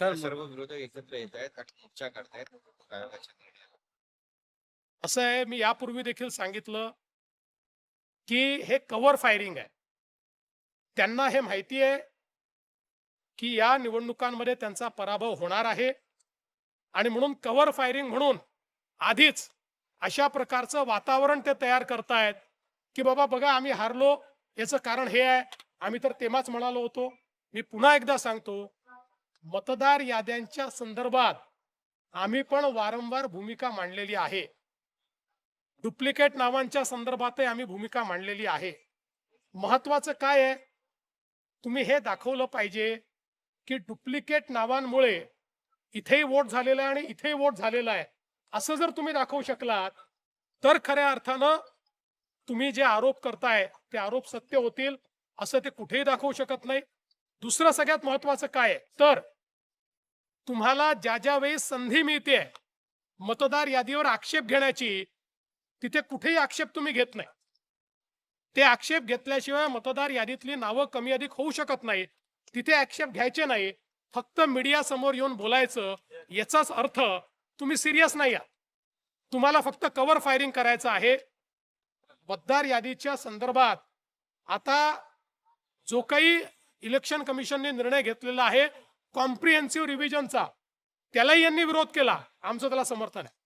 Sir सर्व विरोधक एकत्र येत आहेत आणि मोर्चा करतायत. असं आहे मी यापूर्वी देखील सांगितलं की हे कव्हर फायरिंग आहे. त्यांना हे माहिती आहे की या निवडणुकांमध्ये त्यांचा पराभव होणार आहे आणि म्हणून कव्हर फायरिंग म्हणून आधीच अशा प्रकारचं वातावरण ते तयार करतायत की बाबा बघा आम्ही हारलो. याचं कारण हे आहे. आम्ही तर तेव्हाच म्हणालो होतो. मी पुन्हा एकदा सांगतो मतदार याद्यांच्या संदर्भात आम्ही पण वारंवार भूमिका मांडलेली आहे. डुप्लिकेट नावांच्या संदर्भातही आम्ही भूमिका मांडलेली आहे. महत्वाचं काय आहे? तुम्ही हे दाखवलं पाहिजे की डुप्लिकेट नावांमुळे इथेही वोट झालेला आहे आणि इथेही वोट झालेला आहे. असं जर तुम्ही दाखवू शकलात तर खऱ्या अर्थानं तुम्ही जे आरोप करताय ते आरोप सत्य होतील असं ते कुठेही दाखवू शकत नाही. दुसरं सगळ्यात महत्वाचं काय आहे? तर तुम्हाला ज्या ज्या वेळेस संधी मिळते मतदार यादीवर आक्षेप घेण्याची तिथे कुठेही आक्षेप तुम्ही घेत नाही. ते आक्षेप घेतल्याशिवाय मतदार यादीतली नावं कमी अधिक होऊ शकत नाही तिथे आक्षेप घ्यायचे नाही. फक्त मीडिया समोर येऊन बोलायचं याचाच अर्थ तुम्ही सिरियस नाही आहात. तुम्हाला फक्त कव्हर फायरिंग करायचं आहे. मतदार यादीच्या संदर्भात आता जो काही इलेक्शन कमिशनने निर्णय घेतलेला आहे. कॉम्प्रिहेन्सिव्ह रिव्हिजनचा त्यालाही यांनी विरोध केला. आमचं त्याला समर्थन आहे.